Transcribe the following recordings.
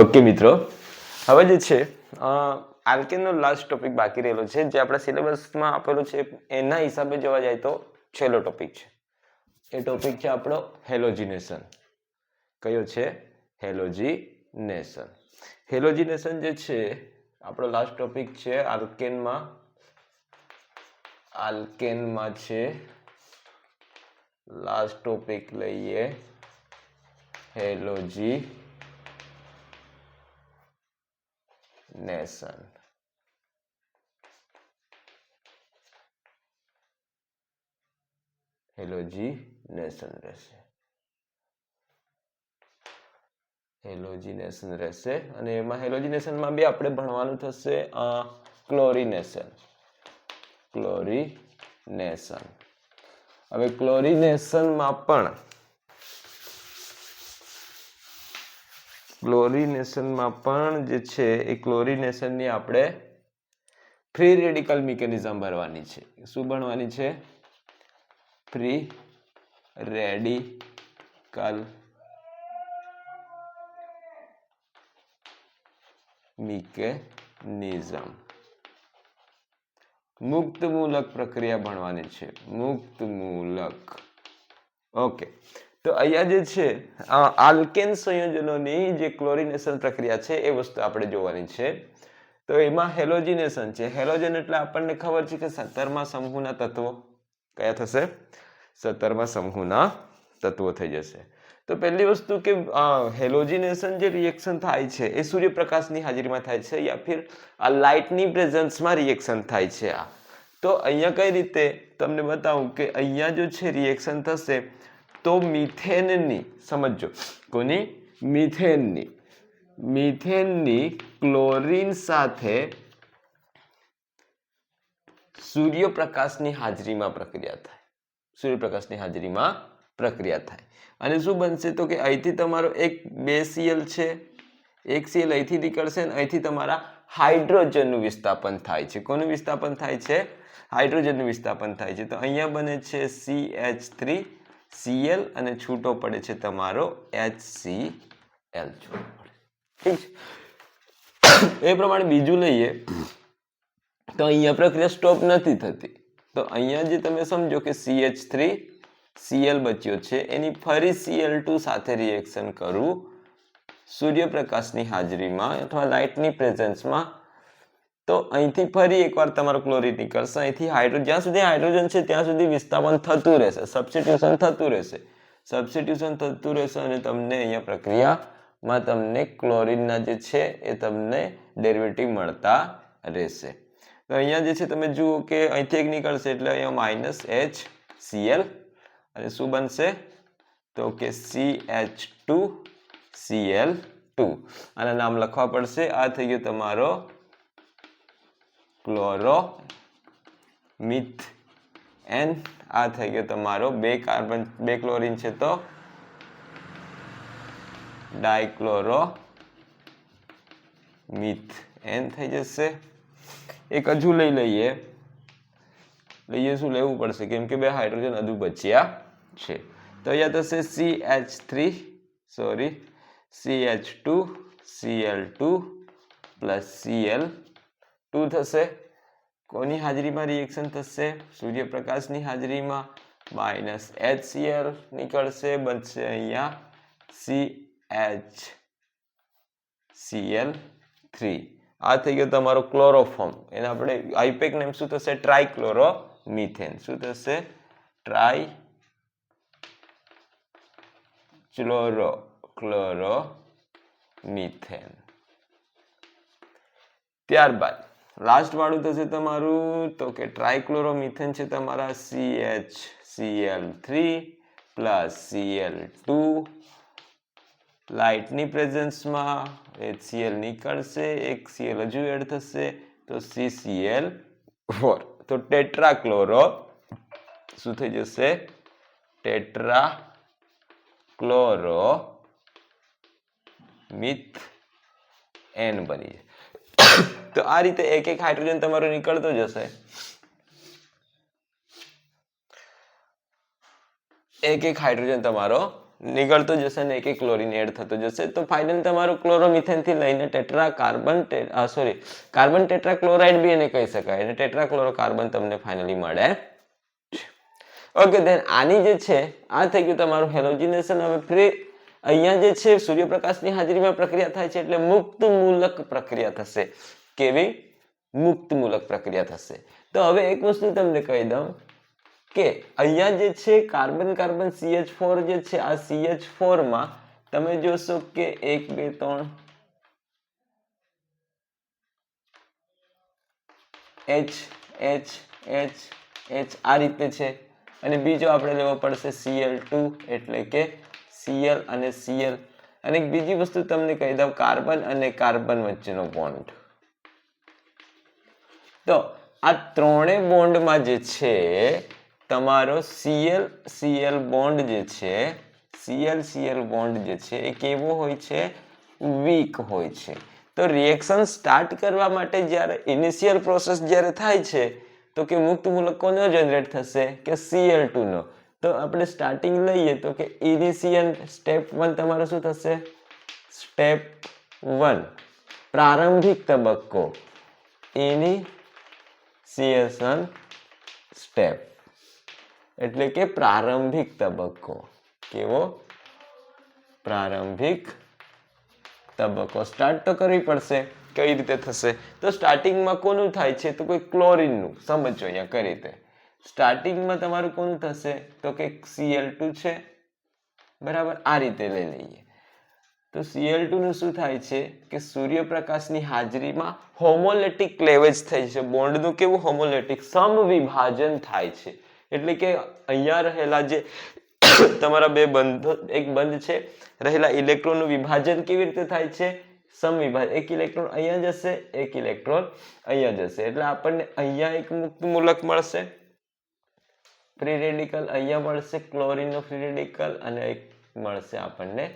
Okay, મિત્રો. હવે જે છે આલ્કેનનો લાસ્ટ ટોપિક બાકી રહેલો છે, જે આપણા સિલેબસમાં આપેલો છે, એના હિસાબે જોવા જાય તો છેલ્લો ટોપિક છે. એ ટોપિક છે આપણો હેલોજિનેશન. કયો છે? હેલોજિનેશન. હેલોજિનેશન જે છે, આપણો લાસ્ટ ટોપિક છે, આલ્કેનમાં આલ્કેનમાં છે લાસ્ટ ટોપિક લઈએ, હેલોજી નેશન હેલોજી નેશન રહેશે. હેલોજીનેશન રહેશે. અને એમાં હેલોજીનેશનમાં બી આપણે ભણવાનું થશે ક્લોરિનેશન ક્લોરિનેશન હવે ક્લોરિનેશનમાં પણ ક્લોરિનેશનમાં પણ જે છે, એ ક્લોરિનેશનની આપણે ફ્રી રેડિકલ મિકેનિઝમ ભરવાની છે. શું ભણવાની છે? ફ્રી રેડિકલ મિકેનિઝમ મુક્ત મૂલક પ્રક્રિયા ભણવાની છે. મુક્ત મૂલક ઓકે તો અહીંયા જે છે આલ્કેન સંયોજનોની જે ક્લોરિનેશન પ્રક્રિયા છે, એ વસ્તુ આપણે જોવાની છે. તો એમાં હેલોજિનેશન છે. હેલોજન એટલે આપણને ખબર છે કે સત્તરમા સમૂહના તત્વો કયા થશે? સત્તરમા સમૂહના તત્વો થઈ જશે. તો પહેલી વસ્તુ કે હેલોજિનેશન જે રિએક્શન થાય છે, એ સૂર્યપ્રકાશની હાજરીમાં થાય છે યા ફિર આ લાઇટની પ્રેઝન્સમાં રિએક્શન થાય છે આ. તો અહીંયા કઈ રીતે? તમને બતાવું કે અહીંયા જો છે રિએક્શન થશે તો મિથેનની સમજો કોની મિથેનની મિથેનની ક્લોરીન સાથે સૂર્યપ્રકાશની હાજરીમાં પ્રક્રિયા થાય સૂર્યપ્રકાશની હાજરીમાં પ્રક્રિયા થાય અને શું બનશે તો કે અહીંથી તમારો એક બે સીએલ છે. એક સીએલ અહીંથી નીકળશે અને અહીંથી તમારા હાઇડ્રોજનનું વિસ્થાપન થાય છે. કોનું વિસ્થાપન થાય છે? હાઇડ્રોજનનું વિસ્થાપન થાય છે. તો અહીંયા બને છે સી એચ થ્રી સીએલ અને છૂટો પડે છે તમારો એચ સી એલ છૂટો પડે. ઠીક છે? એ પ્રમાણે બીજું લઈએ તો અહીંયા પ્રક્રિયા સ્ટોપ નથી થતી. તો અહીંયા જે તમે સમજો કે સી એચ થ્રી સીએલ બચ્યો છે, એની ફરી સીએલ ટુ સાથે રિએક્શન કરવું સૂર્યપ્રકાશની હાજરીમાં અથવા લાઇટની પ્રેઝન્સમાં તો અહીંથી ફરી એકવાર તમારો ક્લોરીન નીકળશે. અહીંથી હાઇડ્રો, જ્યાં સુધી હાઇડ્રોજન છે, ત્યાં સુધી વિસ્થાપન થતું રહેશે. સબસ્ટિટ્યુશન થતું રહેશે. સબસ્ટિટ્યુશન થતું રહેશે અને તમને અહીંયા પ્રક્રિયામાં તમને ક્લોરિનના જે છે, એ તમને ડેરિવેટિવ મળતા રહેશે. તો અહીંયા જે છે, તમે જુઓ કે અહીંથી એક નીકળશે એટલે અહીંયા માઇનસ એચ સીએલ અને શું બનશે? તો કે C H two CL two આના નામ લખવા પડશે. આ થઈ ગયો તમારો ક્લોરો મિથ એન આ થઈ ગયો તમારો. બે કાર્બન બે ક્લોરીન છે તો. ડાયક્લોરો મિથ એન થઈ જશે. એક હજુ લઈ લઈએ. લઈએ શું? લેવું પડશે. કેમ કે બે હાઇડ્રોજન હજુ બચ્યા છે. તો અહીંયા થશે C H three sorry C H two C L two plus CL two થશે? કોની હાજરીમાં રિએક્શન થશે? સૂર્યપ્રકાશની હાજરીમાં માઇનસ એચ સીએલ નીકળશે, બનશે અહીંયા સી એચ સીએલ થ્રી આ થઈ ગયો તમારો ક્લોરોફોર્મ એને આપણે આઈપેક નેમ શું થશે? ટ્રાયક્લોરો મિથેન શું થશે? ટ્રાય ક્લોરો ક્લોરો મિથેન ત્યારબાદ લાસ્ટ વાળું થશે તમારું, તો કે ટ્રાયક્લોરોમિથેન છે તમારા C H CL three plus CL two લાઇટની પ્રેઝન્સમાં HCl નીકળશે, એક સીએલ હજુ એડ થશે, તો CCl ફોર તો ટેટ્રાક્લોરો, શું થઈ જશે? ટેટ્રા ક્લોરો મિથ એન બની તો આ રીતે એક એક હાઇડ્રોજન તમારો નીકળતો જશે એક એક હાઇડ્રોજન તમારો નીકળતો જશે ને એક એક ક્લોરીન એડ થતો જશે તો ફાઇનલ તમારું ક્લોરોમિથેનથી લઈને tetra carbon sorry carbon tetrachloride બી એને કહી શકાય અને ટેટ્રા ક્લોરો કાર્બન તમને ફાઇનલી મળે ઓકે ધેન આની જે છે, આ થઈ ગયું તમારું હેલોજિનેશન હવે ફ્રી અહીંયા જે છે, સૂર્યપ્રકાશની હાજરીમાં પ્રક્રિયા થાય છે એટલે મુક્ત મૂલક પ્રક્રિયા થશે. કેવી મુક્ત મૂલક પ્રક્રિયા થશે. તો હવે એક વસ્તુ તમને કહી દઉં કે અહીંયા જે છે કાર્બન કાર્બન સીએચ ફોર જે છે, આ સીએચ ફોરમાં તમે જોશો કે એક, બે, ત્રણ એચ એચ એચ એચ આ રીતે છે. અને બીજો આપણે લેવો પડશે સીએલ ટુ એટલે કે સીએલ અને સીએલ અને બીજી વસ્તુ તમને કહી દઉં કાર્બન અને કાર્બન વચ્ચેનો બોન્ડ તો આ ત્રણેય બોન્ડમાં જે છે, તમારો સીએલ સીએલ બોન્ડ જે છે, સીએલ સીએલ બોન્ડ જે છે, એ કેવો હોય છે? વીક હોય છે. તો રિએક્શન સ્ટાર્ટ કરવા માટે જ્યારે ઇનિશિયલ પ્રોસેસ જ્યારે થાય છે, તો કે મુક્ત મૂલક કોનો જનરેટ થશે? કે સીએલ ટુનો. તો આપણે સ્ટાર્ટિંગ લઈએ તો કે ઇનિશિયલ સ્ટેપ વન તમારો શું થશે? સ્ટેપ વન પ્રારંભિક તબક્કો. ઇનિશિએશન સ્ટેપ એટલે કે પ્રારંભિક તબક્કો. કેવો? પ્રારંભિક તબક્કો. સ્ટાર્ટ તો કરવી પડશે. કઈ રીતે થશે? તો સ્ટાર્ટિંગમાં કોનું થાય છે? તો કોઈ ક્લોરિનનું સમજો અહીંયા કઈ રીતે. સ્ટાર્ટિંગમાં તમારું કોનું થશે? તો કે સીએલ ટુ છે. બરાબર? આ રીતે લઈ લઈએ. તો સીએલનું શું થાય છે કે સૂર્યપ્રકાશની હાજરીમાં હોમોલેટિક ક્લેવેજ થાય છે બોન્ડનું કેવું? હોમોલેટિક સમવિભાજન થાય છે. એટલે કે અહીંયા રહેલા જે તમારા બે બંધ, એક બંધ છે, રહેલા ઇલેક્ટ્રોનનું વિભાજન કેવી રીતે થાય છે? સમવિભાજન. એક ઇલેક્ટ્રોન અહીંયા જશે, એક ઇલેક્ટ્રોન અહીંયા જશે. એટલે આપણને અહીંયા એક મુક્ત મૂલક મળશે. ફ્રી રેડિકલ અહીંયા મળશે ક્લોરિનનો ફ્રી રેડિકલ અને એક મળશે આપણને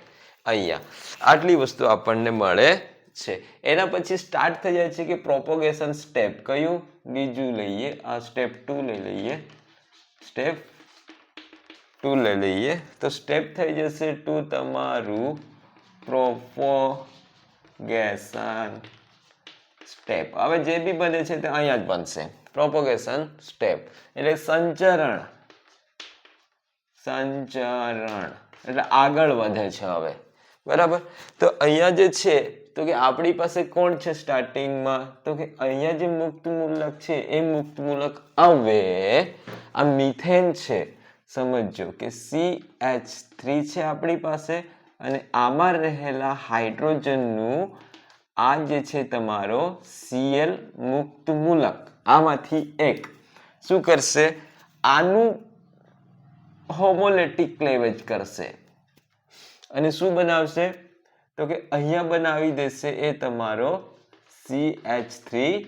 અહીંયા. આટલી વસ્તુ આપણને મળે છે. એના પછી સ્ટાર્ટ થઈ જાય છે કે પ્રોપોગેશન સ્ટેપ કયું? બીજું લઈએ. આ સ્ટેપ ટુ લઈ લઈએ. સ્ટેપ ટુ લઈ લઈએ. તો સ્ટેપ થઈ જશે ટુ તમારું પ્રોપોગેશન સ્ટેપ હવે જે બી બને છે તે અહીંયા જ બનશે. પ્રોપોગેશન સ્ટેપ એટલે સંચરણ. સંચરણ. એટલે આગળ વધે છે હવે. બરાબર? તો અહીંયા જે છે, તો કે આપણી પાસે કોણ છે સ્ટાર્ટિંગમાં તો કે અહીંયા જે મુક્ત મૂલક છે, એ મુક્ત મૂલક આવે આ મિથેન છે. સમજો કે સી એચ થ્રી છે આપણી પાસે અને આમાં રહેલા હાઇડ્રોજનનું આ જે છે તમારો સીએલ મુક્ત મૂલક આમાંથી એક. શું કરશે? આનું હોમોલેટિક ક્લેવેજ કરશે. અને શું બનાવશે? તો કે અહીંયા બનાવી દેશે એ તમારો સી એચ થ્રી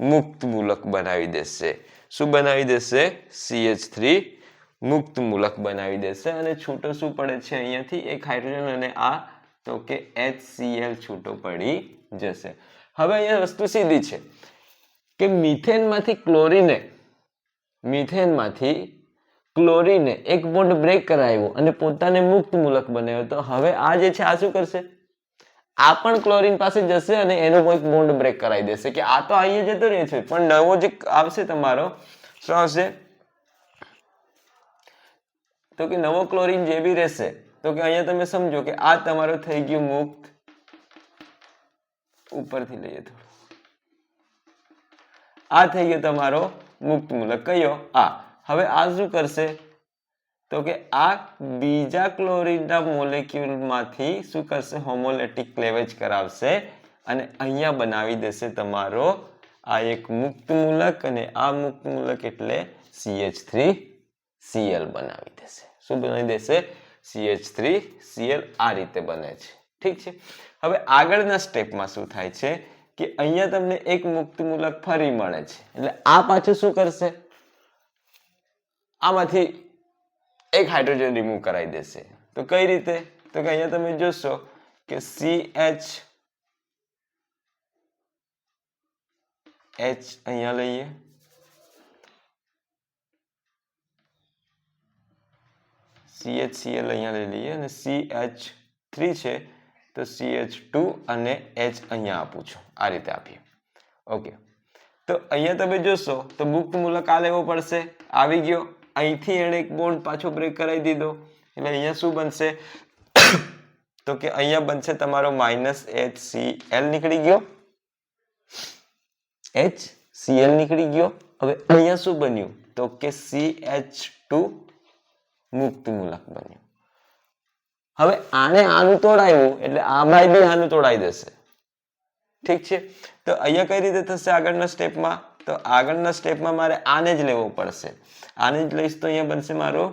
મુક્ત મૂલક બનાવી દેશે. શું બનાવી દેશે? સી એચ થ્રી મુક્ત મૂલક બનાવી દેશે. અને છૂટો શું પડે છે અહીંયાથી? એક હાઇડ્રોજન અને આ, તો કે એચ સી છૂટો પડી જશે. હવે અહીંયા વસ્તુ સીધી છે કે મિથેનમાંથી ક્લોરીને, મિથેનમાંથી ક્લોરીને એક બોન્ડ બ્રેક કરાવ્યો અને પોતાને મુક્ત મૂલક બનાવ્યો. તો હવે આ જે છે, આ શું કરશે? આ પણ ક્લોરીન પાસે જશે અને એનો એક બોન્ડ બ્રેક કરાવી દેશે. કે આ તો અહીંયા જતો રહે છે, પણ નવો જે આવશે તમારો, શું આવશે? તો કે નવો ક્લોરીન જે બી રહેશે, તો કે અહીંયા તમે સમજો કે આ તમારો થઈ ગયું મુક્ત. ઉપરથી લઈએ થોડું. આ થઈ ગયો તમારો મુક્ત મૂલક. કયો? આ. હવે આ શું કરશે? તો કે આ બીજા ક્લોરિનના મોલેક્યુલમાંથી શું કરશે? હોમોલેટિક ક્લેવેજ કરાવશે અને અહીંયા બનાવી દેશે તમારો આ એક મુક્ત મૂલક અને આ મુક્ત મૂલક એટલે સીએચ થ્રી સીએલ બનાવી દેશે. શું બનાવી દેશે? સીએચ થ્રી સીએલ આ રીતે બને છે. ઠીક છે? હવે આગળના સ્ટેપમાં શું થાય છે? કે અહીંયા તમને એક મુક્ત મૂલક ફરી મળે છે. એટલે આ પાછું શું કરશે? આમાંથી એક હાઇડ્રોજન રિમૂવ કરાવી દેશે. તો કઈ રીતે? તો કે અહીંયા તમે જોશો કે સી એચ એચ અહીંયા લઈએ. સી એચ સી એલ અહીંયા લઈ લઈએ અને સી એચ થ્રી છે, તો સી એચ ટુ અને એચ અહીંયા આપું છું. આ રીતે આપીએ. ઓકે તો અહીંયા તમે જોશો તો મુક્ત મૂલક આ લેવો પડશે. આવી ગયો. અહીંથી એણે એક બોન્ડ પાછો બ્રેક કરાવી દીધો. એટલે અહીંયા શું બનશે? તો કે અહીંયા બનશે તમારો માઇનસ એચ સી એલ નીકળી ગયો. એચ સી એલ નીકળી ગયો. હવે અહીંયા શું બન્યું? તો કે સી એચ ટુ મુક્ત મૂલક બન્યું. હવે આને આનું તોડાયું, એટલે આમાં બી આનું તોડાઈ દેશે. ઠીક છે? તો અહીંયા કઈ રીતે થશે આગળના સ્ટેપમાં તો આગળના સ્ટેપમાં મારે આને જ લેવો પડશે. આને જ લઈશ તો અહીંયા બનશે મારો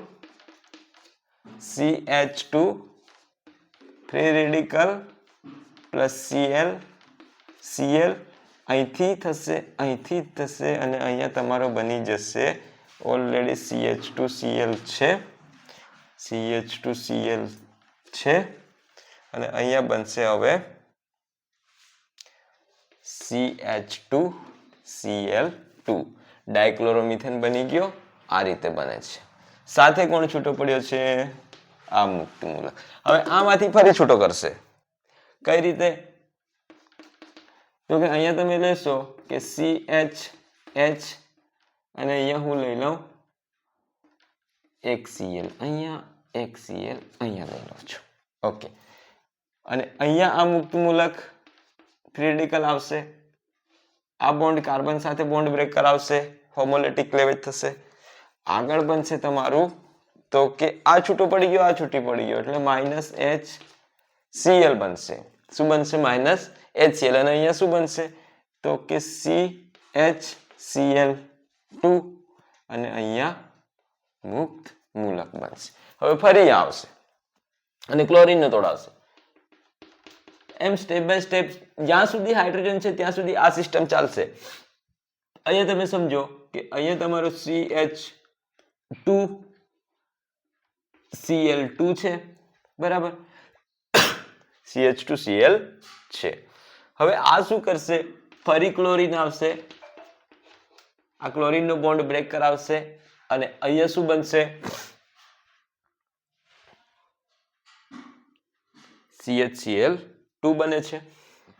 C H two free radical plus CL CL અહીંથી થશે અહીંથી થશે અને અહીંયા તમારો બની જશે. Already C H two CL છે. સી એચ ટુ સીએલ છે. અને અહીંયા બનશે હવે C H two CL two dichloromethane બની ગયો. આ રીતે બને છે. સાથે કોણ છૂટો પડ્યો છે? આ મુક્ત મૂલક હવે આમાંથી ફરી છૂટો કરશે. કઈ રીતે? તો કે અહીંયા તમે લેશો કે સી એચ એચ અને અહીંયા હું લઈ લઉં. એક સીએલ અહીંયા, એક સીએલ અહીંયા લઈ લઉં છું. ઓકે અને અહીંયા આ મુક્ત મૂલક ક્રિટિકલ આવશે. આ બોન્ડ કાર્બન સાથે બોન્ડ બ્રેક કરાવશે હોમોલેટિક ક્લેવેજ થશે. આગળ બનશે તમારું, તો કે આ છૂટો પડી ગયો, આ છૂટી પડી ગયો, એટલે માઇનસ એચ સીએલ બનશે. શું બનશે? માઇનસ એચ સીએલ અને અહીંયા શું બનશે? તો કે સી એચ સીએલ ટુ અને અહીંયા મુક્ત મૂલક બનશે. હવે ફરી આવશે અને ક્લોરીનને તોડાવશે. એમ સ્ટેપ બાય સ્ટેપ જ્યાં સુધી હાઇડ્રોજન છે, ત્યાં સુધી આ સિસ્ટમ ચાલશે. અહીંયા તમે સમજો કે અહીંયા તમારો C H two CL two છે, બરાબર? સીએચ ટુ સીએલ છે. હવે આ શું કરશે? ફરી ક્લોરીન આવશે. આ ક્લોરીનનો બોન્ડ બ્રેક કરાવશે અને અહીંયા શું બનશે? CHCl ટુ બને છે.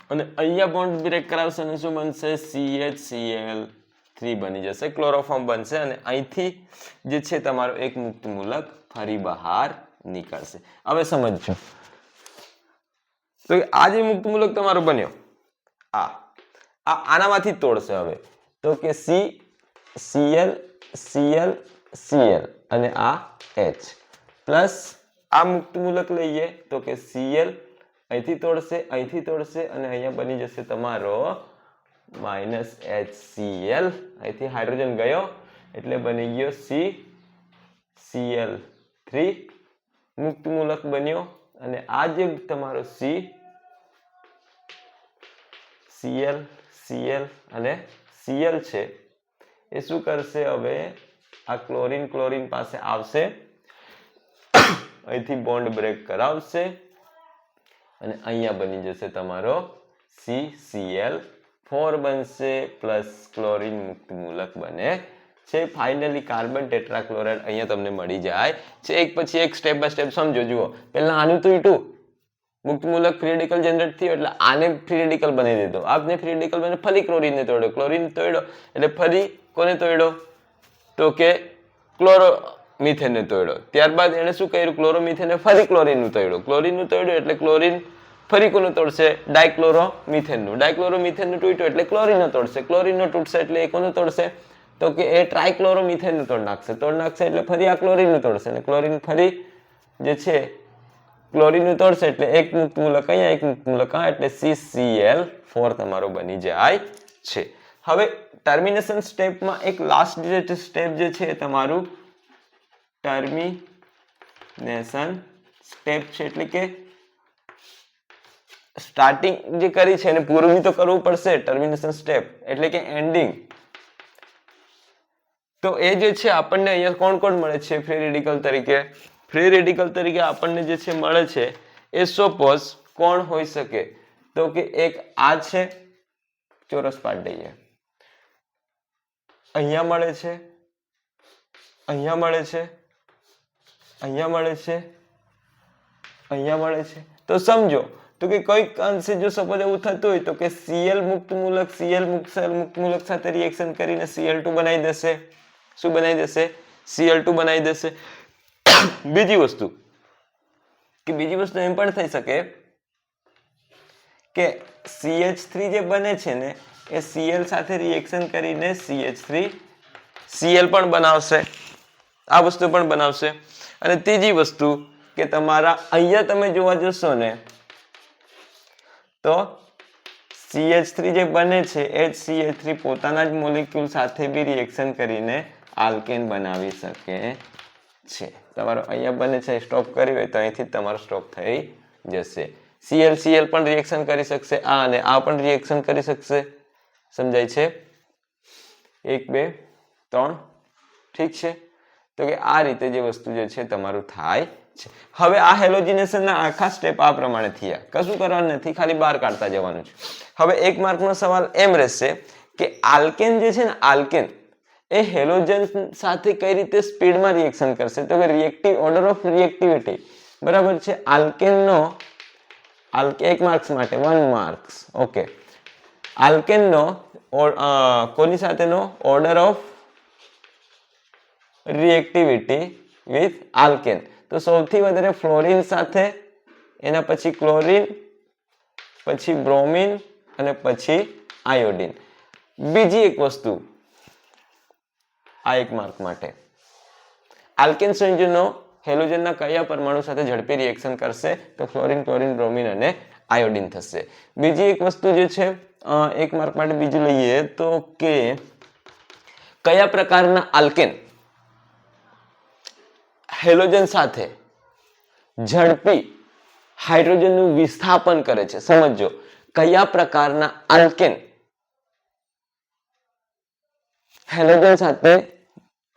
અને અહીંયા બોન્ડ બ્રેક કરાવશે અને શું બનશે? CHCl થ્રી બની જશે. ક્લોરોફોર્મ બનશે અને અહીંથી જે છે તમારો એક મુક્ત મૂલક ફરી બહાર નીકળશે. હવે સમજજો. તો આ જે મુક્ત મૂલક તમારો બન્યો, આ આ આનામાંથી તોડશે હવે. તો કે સી સીએલ સીએલ સીએલ અને આ એચ પ્લસ આ મુક્ત મૂલક લઈએ તો કે સીએલ અહીંથી તોડશે અહીંથી તોડશે અને અહીંયા બની જશે તમારો માઇનસ એચ સીએલ અહીંથી હાઇડ્રોજન ગયો, એટલે બની ગયો સી સીએલ થ્રી. મુક્ત મૂલક બન્યો અને આ જે તમારો સી સીએલ સીએલ અને સીએલ છે, એ શું કરશે હવે? આ ક્લોરિન ક્લોરિન પાસે આવશે. અહીંથી બોન્ડ બ્રેક કરાવશે. અને અહીંયા બની જશે તમારો સી સીએલ ફોર બનશે પ્લસ ક્લોરીન મુક્ત મૂલક બને છે. ફાઇનલી કાર્બન ટેટ્રાક્લોરાઇડ અહીંયા તમને મળી જાય છે. એક પછી એક સ્ટેપ બાય સ્ટેપ સમજો, જુઓ. પહેલાં આનું તૂટ્યું મુક્ત મૂલક ફ્રી રેડિકલ જનરેટ થયું એટલે આને ફ્રી રેડિકલ બનાવી દીધો. આપને ફ્રી બને, ફરી ક્લોરીનને તોડ્યો ક્લોરિન તોડ્યો એટલે ફરી કોને તોડ્યો? તો કે ક્લોરો મિથેનને તોડ્યો ત્યારબાદ એણે શું કર્યું? ક્લોરોમિથેને ફરી ક્લોરિનનું તોડ્યું ક્લોરિનનું તોડ્યું એટલે ક્લોરીન ફરી કોનું તોડશે? ડાયક્લોરો મિથેનનું ડાયક્લોરો મિથેનનું તૂટ્યું એટલે ક્લોરીનનું તોડશે. ક્લોરીનનું તૂટશે એટલે એ કોનું તોડશે? તો કે એ ટ્રાયક્લોરો મિથેનનું તોડ નાખશે. તોડ નાખશે એટલે ફરી આ ક્લોરિનનું તોડશે. અને ક્લોરિન ફરી જે છે, ક્લોરીનનું તોડશે એટલે એક મુક્ત મૂલક અહીંયા, એક મુક્ત મૂલક આ, એટલે CCl ફોર તમારો બની જાય છે. હવે ટર્મિનેશન સ્ટેપમાં એક લાસ્ટ જે સ્ટેપ જે છે તમારું ટર્મિનેશન સ્ટેપ છે એટલે કે સ્ટાર્ટિંગ જે કરી છે એને પૂરું તો કરવું પડશે, ટર્મિનેશન સ્ટેપ. એટલે કે એન્ડિંગ. તો એ જે છે આપણને અહીંયા કોણ કોણ મળે છે? ફ્રી રેડિકલ તરીકે. ફ્રી રેડિકલ તરીકે આપણને જે છે મળે છે એ સપોઝ કોણ હોઈ શકે? તો કે એક આ છે, ચોરસ દઈએ અહીંયા મળે છે, અહીંયા મળે છે અહીંયા મળે છે? અહીંયા મળે છે? તો સમજો, તો કે કોઈક અંશે જો સપોઝ એવું થતું હોય તો કે સીએલ મુક્ત મૂલક સીએલ મુક્ત મુક્ત મૂલક સાથે રિએક્શન કરીને સીએલ ટુ બનાવી દેશે. શું બનાવી દેશે? સીએલ ટુ બનાવી દેશે. બીજી વસ્તુ, કે બીજી વસ્તુ એમ પણ થઈ શકે કે CH3 જે બને છે ને, એ સીએલ સાથે રિએક્શન કરીને સીએચ થ્રી સીએલ પણ બનાવશે. આ વસ્તુ પણ બનાવશે. અને ત્રીજી વસ્તુ કે તમારા અહીંયા તમે જોવા જશો ને, તો CH3 જે બને છે, એ જ CH3 પોતાના જ મોલેક્યુલ સાથે બી રિએક્શન કરીને આલ્કેન બનાવી શકે છે. તમારો અહીંયા બને છે સ્ટોપ કરી હોય તો અહીંથી તમારો સ્ટોપ થઈ જશે. ClCl Cl પણ રિએક્શન કરી શકશે, આ અને આ પણ રિએક્શન કરી શકશે. સમજાય છે? એક, બે, ત્રણ, ઠીક છે? તો કે આ રીતે જે વસ્તુ જે છે તમારું થાય છે. હવે આ હેલોજિનેશનના આખા સ્ટેપ આ પ્રમાણે થયા. કશું કરવાનું નથી, ખાલી બહાર કાઢતા જવાનું છે. હવે એક માર્કનો સવાલ એમ રહેશે કે આલ્કેન જે છે ને, આલ્કેન, એ હેલોજન સાથે કઈ રીતે સ્પીડમાં રિએક્શન કરશે? તો કે રિએક્ટિવ ઓર્ડર ઓફ રિએક્ટિવિટી બરાબર છે? આલ્કેનનો, આલ્કે, એક માર્ક્સ માટે વન માર્ક્સ ઓકે આલ્કેનનો કોની સાથેનો? Order of reactivity with alkane તો સૌથી વધારે ફ્લોરિન સાથે, એના પછી ક્લોરિન પછી બ્રોમિન અને પછી આયોડિન બીજી એક વસ્તુ આ એક માર્ક માટે. આલ્કેન સંયોજનો હેલોજનના કયા પરમાણુ સાથે ઝડપી રિએક્શન કરશે? તો ફ્લોરિન ક્લોરિન બ્રોમિન અને આયોડિન થશે. બીજી એક વસ્તુ જે છે એક માર્ક માટે બીજું લઈએ તો કે કયા પ્રકારના આલ્કેન હેલોજન સાથે ઝડપી હાઇડ્રોજનનું વિસ્થાપન કરે છે. સમજો કયા પ્રકારના આલ્કેન હેલોજન સાથે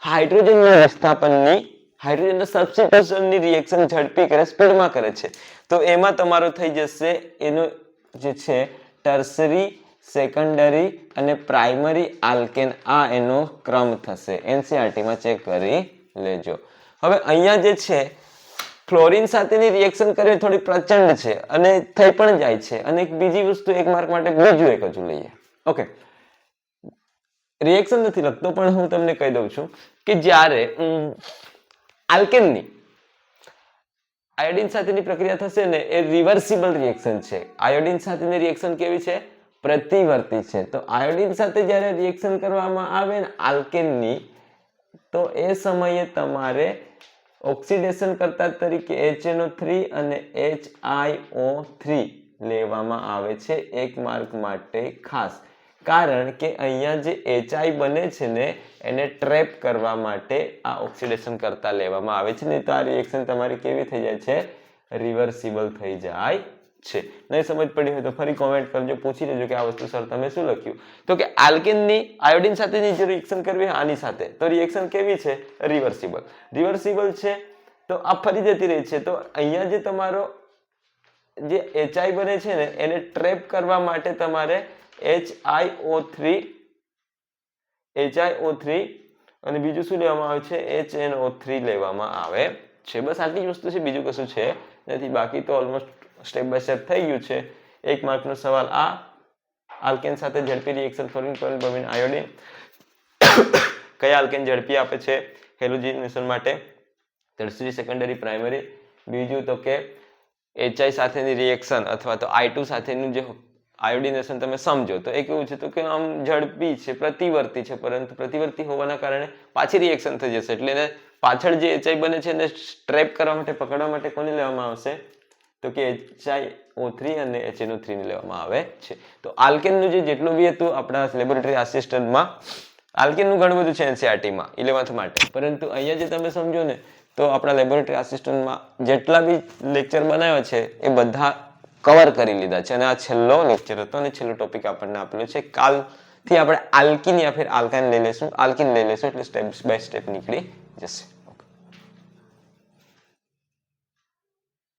હાઇડ્રોજનના વિસ્થાપનની, હાઇડ્રોજનના સબસ્ટિટ્યુશનની રિએક્શન ઝડપી કરે, સ્પીડમાં કરે છે. તો એમાં તમારો થઈ જશે એનું જે છે, ટર્સરી, સેકન્ડરી અને પ્રાઇમરી આલ્કેન. આ એનો ક્રમ થશે. એનસીઆરટીમાં ચેક કરી લેજો. હવે અહીંયા જે છે ફ્લોરિન સાથેની રિએક્શન કરવી થોડી પ્રચંડ છે અને થઈ પણ જાય છે. અને એક બીજી વસ્તુ એક માર્ક માટે બીજું એક હજુ લઈએ. ઓકે રિએક્શન નથી લખતો પણ હું તમને કહી દઉં છું કે જ્યારે આલ્કેનની આયોડિન સાથેની પ્રક્રિયા થશે ને એ રિવર્સિબલ રિએક્શન છે. આયોડિન સાથેની રિએક્શન કેવી છે? પ્રતિવર્તી છે. તો આયોડિન સાથે જ્યારે રિએક્શન કરવામાં આવે ને આલ્કેનની તો એ સમયે તમારે ઓક્સિડેશન કરતા તરીકે HNO3 અને HiO3 લેવામાં આવે છે એક માર્ક માટે ખાસ. કારણ કે અહીંયા જે એચઆઈ બને છે ને, એને ટ્રેપ કરવા માટે આ ઓક્સિડેશન કરતા લેવામાં આવે છે. નહીં તો આ રિએક્શન તમારી કેવી થઈ જાય છે? રિવર્સિબલ થઈ જાય. છે. નહીં સમજ પડી હોય તો ફરી કોમેન્ટ કરજો, પૂછી લેજો કે આ વસ્તુ સર તમે શું લખ્યું? તો કે આલ્કેનની આયોડિન સાથેની જે રિએક્શન કરવી આની સાથે. તો રિએક્શન કેવી છે? રિવર્સિબલ રિવર્સિબલ છે, તો આ ફરી જતી રહી છે. તો અહીંયા જે તમારો જે એચઆઈ બને છે ને, એને ટ્રેપ કરવા માટે તમારે HiO3 HiO3 અને બીજું શું લેવામાં આવે છે? એચ એનઓ થ્રી લેવામાં આવે છે. બસ આટલી જ વસ્તુ છે, બીજું કશું છે નથી. બાકી તો ઓલમોસ્ટ સ્ટેપ બાય સ્ટેપ થઈ ગયું છે. એક માર્કનો સવાલ આ. આલ્કેન સાથે ઝડપી reaction forming chlorine bromine iodine કયા આલ્કેન ઝડપી આપે છે? હેલોજિનેશન માટે. ટર્સરી સેકન્ડરી પ્રાઇમરી બીજું તો કે એચઆઈ સાથેની રિએક્શન અથવા તો I2 સાથેનું જે આયોડિનેશન તમે સમજો. તો એ કેવું છે તો કે આમ ઝડપી છે, પ્રતિવર્તી છે, પરંતુ પ્રતિવર્તી હોવાના કારણે પાછી રિએક્શન થઈ જશે. એટલે પાછળ જે એચઆઈ બને છે એને ટ્રેપ કરવા માટે, પકડવા માટે કોને લેવામાં આવશે? તો કે HiO3 અને HNO3 થ્રીને લેવામાં આવે છે. તો આલ્કેનનું જે જેટલું બી હતું આપણા લેબોરેટરી આસિસ્ટન્ટમાં આલ્કેનનું ઘણું બધું છે એનસીઆરટીમાં ઇલેવન્થ માટે. પરંતુ અહીંયા જે તમે સમજો ને, તો આપણા લેબોરેટરી આસિસ્ટન્ટમાં જેટલા બી લેક્ચર બનાવ્યા છે, એ બધા કવર કરી લીધા છે. અને આ છેલ્લો લેક્ચર હતો અને છેલ્લો ટોપિક આપણને આપેલો છે. કાલથી આપણે આલ્કિન યા ફિર આલ્કાઇન લઈ લેશું આલ્કિન લઈ લેશું એટલે સ્ટેપ બાય સ્ટેપ નીકળી જશે.